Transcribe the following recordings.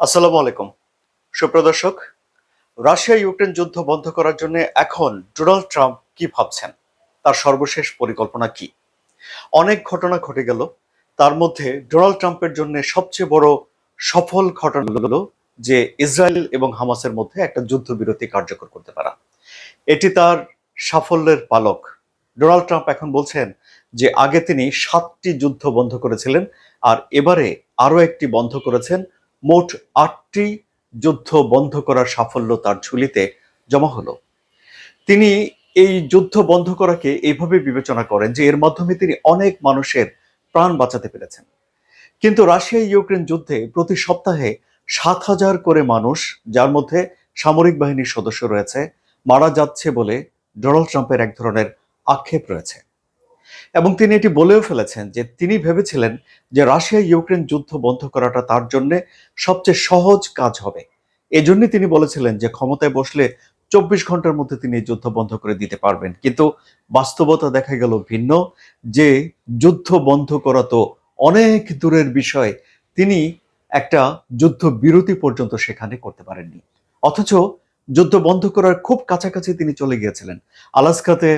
আসসালামু আলাইকুম। সুপ্রদর্শক Russia Ukraine যুদ্ধ বন্ধ করার জন্য এখন ডোনাল্ড ট্রাম্প কি ভাবছেন? তার সর্বশেষ পরিকল্পনা কি? অনেক ঘটনা ঘটে গেল। তার মধ্যে ডোনাল্ড ট্রাম্পের জন্য সবচেয়ে বড় সফল ঘটনা হলো যে ইসরায়েল এবং হামাসের মধ্যে একটা যুদ্ধবিরতি কার্যকর করতে পারা। এটি তার সাফল্যের পালক। ডোনাল্ড ট্রাম্প এখন বলছেন যে আগে তিনি সাতটি যুদ্ধ বন্ধ করেছিলেন আর এবারে আরও একটি বন্ধ করেছেন মোট আটটি যুদ্ধ বন্ধ করার সাফল্য তার ঝুলিতে জমা হলো। তিনি এই যুদ্ধ বন্ধ করাকে এইভাবে বিবেচনা করেন যে এর মাধ্যমে তিনি অনেক মানুষের প্রাণ বাঁচাতে পেরেছেন। কিন্তু রাশিয়া ইউক্রেন যুদ্ধে প্রতি সপ্তাহে সাত হাজার করে মানুষ, যার মধ্যে সামরিক বাহিনীর সদস্য রয়েছে, মারা যাচ্ছে বলে ডোনাল্ড ট্রাম্পের এক ধরনের আক্ষেপ রয়েছে। এবং তিনি এটি বলেও ফেলেছেন যে তিনি ভেবেছিলেন যে রাশিয়া ইউক্রেন যুদ্ধ বন্ধ করাটা তার জন্য সবচেয়ে সহজ কাজ হবে। এজন্য তিনি বলেছিলেন যে ক্ষমতায় বসলে চব্বিশ ঘণ্টার মধ্যে তিনি যুদ্ধ বন্ধ করে দিতে পারবেন। কিন্তু বাস্তবতা দেখা গেল ভিন্ন, যে যুদ্ধ বন্ধ করা তো অনেক দূরের বিষয়, তিনি একটা যুদ্ধ বিরতি পর্যন্ত সেখানে করতে পারেননি। অথচ যুদ্ধ বন্ধ করার খুব কাছাকাছি তিনি চলে গিয়েছিলেন। আলাস্কাতে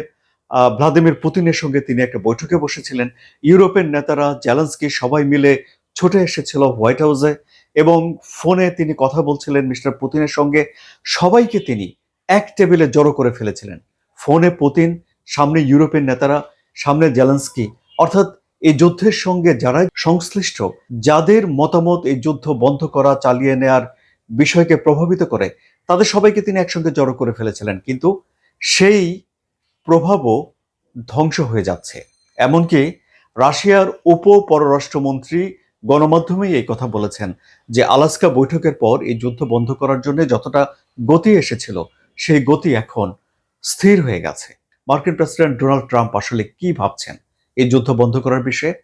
ভ্লাদিমির পুতিনের সঙ্গে তিনি একটা বৈঠকে বসেছিলেন। ইউরোপের নেতারা জ্যালেন্সকি সবাই মিলে ছুটে এসেছিল হোয়াইট হাউসে এবং ফোনে তিনি কথা বলছিলেন মিস্টার পুতিনের সঙ্গে। সবাইকে তিনি এক টেবিলে জড়ো করে ফেলেছিলেন। ফোনে পুতিন, সামনে ইউরোপের নেতারা, সামনে জেলেন্সকি। অর্থাৎ এই যুদ্ধের সঙ্গে যারা সংশ্লিষ্ট, যাদের মতামত এই যুদ্ধ বন্ধ করা, চালিয়ে নেয়ার বিষয়কে প্রভাবিত করে, তাদের সবাইকে তিনি একসঙ্গে জড়ো করে ফেলেছিলেন। কিন্তু সেই প্রভাবও ধ্বংস হয়ে যাচ্ছে। এমনকি রাশিয়ার উপ পররাষ্ট্রমন্ত্রী গণমাধ্যমেই এই কথা বলেছেন যে আলাস্কা বৈঠকের পর এই যুদ্ধ বন্ধ করার জন্য যতটা গতি এসেছিল, সেই গতি এখন স্থির হয়ে গেছে। মার্কিন প্রেসিডেন্ট ডোনাল্ড ট্রাম্প আসলে কি ভাবছেন এই যুদ্ধ বন্ধ করার বিষয়ে?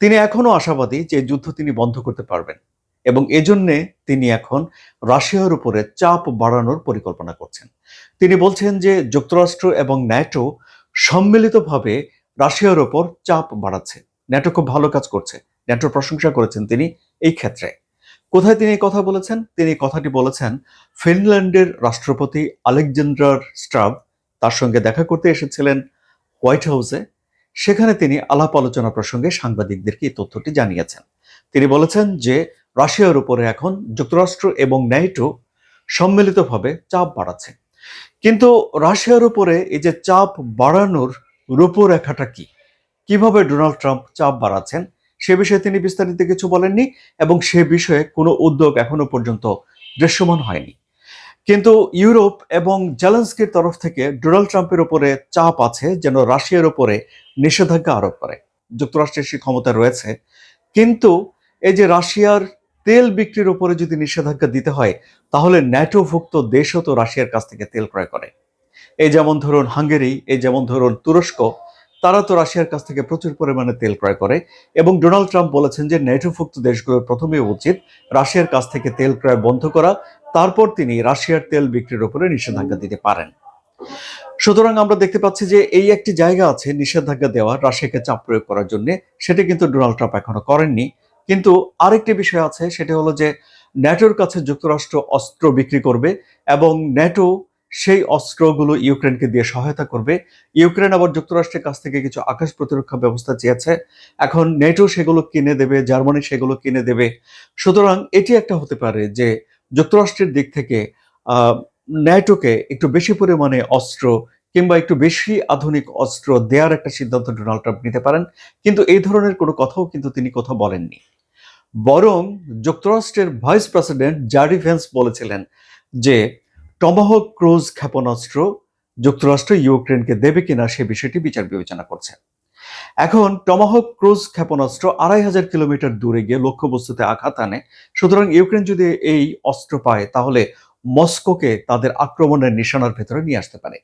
তিনি এখনও আশাবাদী যে যুদ্ধ তিনি বন্ধ করতে পারবেন। এবং এজন্যে তিনি এখন রাশিয়ার উপরে চাপ বাড়ানোর পরিকল্পনা করছেন। তিনি বলছেন যে যুক্তরাষ্ট্র এবং ন্যাটো সম্মিলিতভাবে রাশিয়ার ওপর চাপ বাড়াচ্ছে। ন্যাটো খুব ভালো কাজ করছে। ন্যাটোর প্রশংসা করেছেন তিনি এই ক্ষেত্রে। কোথায় তিনি কথা বলেছেন? তিনি কথাটি বলেছেন ফিনল্যান্ডের রাষ্ট্রপতি আলেকজান্ডার স্ট্রাভ তার সঙ্গে দেখা করতে এসেছিলেন হোয়াইট হাউসে। সেখানে তিনি আলাপ আলোচনা প্রসঙ্গে সাংবাদিকদেরকে এই তথ্যটি জানিয়েছেন। তিনি বলেছেন যে রাশিয়ার উপরে এখন যুক্তরাষ্ট্র এবং ন্যাটো সম্মিলিতভাবে চাপ বাড়াচ্ছে। কিন্তু রাশিয়ার উপরে এই যে চাপ বাড়ানোর রূপরেখাটা কি? কীভাবে ডোনাল্ড ট্রাম্প চাপ বাড়াচ্ছেন? সে বিষয়ে তিনি বিস্তারিত কিছু বলেননি এবং সে বিষয়ে কোনো উদ্যোগ এখনও পর্যন্ত দৃশ্যমান হয়নি। কিন্তু ইউরোপ এবং জেলেন্সকির তরফ থেকে ডোনাল্ড ট্রাম্পের উপরে চাপ আছে যেন রাশিয়ার উপরে নিষেধাজ্ঞা আরোপ করে। যুক্তরাষ্ট্রের সে ক্ষমতা রয়েছে। কিন্তু এই যে রাশিয়ার তেল বিক্রির উপরে যদি নিষেধাজ্ঞা দিতে হয়, তাহলে ন্যাটোভুক্ত দেশও তো রাশিয়ার কাছ থেকে তেল ক্রয় করে। এই যেমন ধরুন হাঙ্গেরি, এই যেমন ধরুন তুরস্ক, তারা তো রাশিয়ার কাছ থেকে প্রচুর পরিমাণে তেল ক্রয় করে এবং ডোনাল্ড ট্রাম্প বলেছেন যে ন্যাটোভুক্ত দেশগুলোর প্রথমে উচিত রাশিয়ার কাছ থেকে তেল ক্রয় বন্ধ করা, তারপর তিনি রাশিয়ার তেল বিক্রির উপরে নিষেধাজ্ঞা দিতে পারেন। সুতরাং আমরা দেখতে পাচ্ছি যে এই একটি জায়গা আছে নিষেধাজ্ঞা দেওয়া, রাশিয়াকে চাপ প্রয়োগ করার জন্য, সেটা কিন্তু ডোনাল্ড ট্রাম্প এখনও করেননি। কিন্তু আরেকটি বিষয় আছে, সেটা হলো যে ন্যাটোর কাছে যুক্তরাষ্ট্র অস্ত্র বিক্রি করবে এবং ন্যাটো সেই অস্ত্রগুলো ইউক্রেনকে দিয়ে সহায়তা করবে। ইউক্রেন আবার যুক্তরাষ্ট্রের কাছ থেকে কিছু আকাশ প্রতিরক্ষা ব্যবস্থা চেয়েছে। এখন নেটো সেগুলো কিনে দেবে, জার্মানি সেগুলো কিনে দেবে। সুতরাং এটি একটা হতে পারে যে যুক্তরাষ্ট্রের দিক থেকে ন্যাটোকে একটু বেশি পরিমাণে অস্ত্র কিংবা একটু বেশি আধুনিক অস্ত্র দেওয়ার একটা সিদ্ধান্ত ডোনাল্ড ট্রাম্প নিতে পারেন, কিন্তু এই ধরনের কোনো কথাও কিন্তু তিনি কথা বলেননি। বরং যুক্তরাষ্ট্রের ভাইস প্রেসিডেন্ট জারি ভেন্স বলেছিলেন যে টমাহক ক্রুজ ক্ষেপণাস্ত্র যুক্তরাষ্ট্র ইউক্রেনকে দেবে কিনা সে বিষয়টি বিচার বিবেচনা করছে। এখন টমাহক ক্রুজ ক্ষেপণাস্ত্র আড়াই হাজার কিলোমিটার দূরে গিয়ে লক্ষ্যবস্তুতে আঘাত আনে। সুতরাং ইউক্রেন যদি এই অস্ত্র পায়, তাহলে মস্কোকে তাদের আক্রমণের নিশানার ভেতরে নিয়ে আসতে পারে।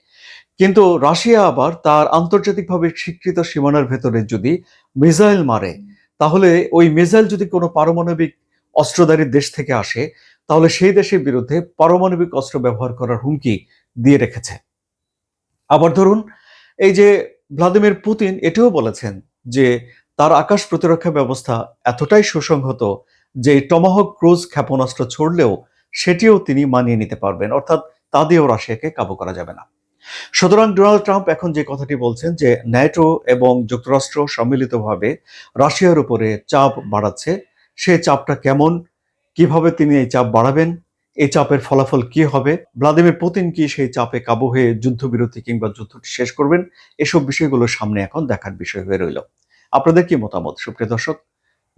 কিন্তু রাশিয়া আবার তার আন্তর্জাতিকভাবে স্বীকৃত সীমানার ভেতরে যদি মিসাইল মারে, তাহলে ওই মিসাইল যদি কোনো পারমাণবিক অস্ত্রধারী দেশ থেকে আসে, তাহলে সেই দেশের বিরুদ্ধে পারমাণবিক অস্ত্র ব্যবহার করার হুমকি দিয়ে রেখেছে। আবার ধরুন, এই যে ভ্লাদিমির পুতিন এটিও বলেছেন যে তার আকাশ প্রতিরক্ষা ব্যবস্থা এতটাই সুসংহত যে টমাহক ক্রুজ ক্ষেপণাস্ত্র ছড়লেও সেটিও তিনি মানিয়ে নিতে পারবেন, অর্থাৎ তা দিয়েও রাশিয়াকে কাবু করা যাবে না। সুতরাং ডোনাল্ড ট্রাম্প এখন যে কথাটি বলছেন যে ন্যাটো এবং যুক্তরাষ্ট্র সম্মিলিতভাবে রাশিয়ার উপরে চাপ বাড়াচ্ছে, সে চাপটা কেমন? কীভাবে তিনি এই চাপ বাড়াবেন? এই চাপের ফলাফল কি হবে? ভ্লাদিমির পুতিন কি সেই চাপে কাবু হয়ে যুদ্ধবিরতি কিংবা যুদ্ধটি শেষ করবেন? এসব বিষয়গুলো সামনে এখন দেখার বিষয় হয়ে রইল। আপনাদের কি মতামত? সুপ্রিয় দর্শক,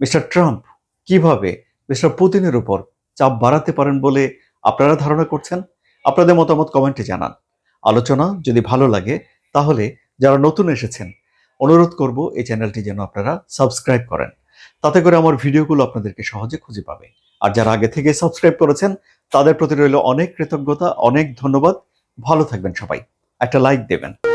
মিস্টার ট্রাম্প কীভাবে মিস্টার পুতিনের উপর চাপ বাড়াতে পারেন বলে আপনারা ধারণা করছেন? আপনাদের মতামত কমেন্টে জানান। আলোচনা যদি ভালো লাগে, তাহলে যারা নতুন এসেছেন, অনুরোধ করব এই চ্যানেলটি যেন আপনারা সাবস্ক্রাইব করেন। তাতে করে আমার ভিডিওগুলো আপনাদেরকে সহজে খুঁজে পাবে। আর যারা আগে থেকে সাবস্ক্রাইব করেছেন, তাদের প্রতি রইল অনেক কৃতজ্ঞতা, অনেক ধন্যবাদ। ভালো থাকবেন সবাই। একটা লাইক দেবেন।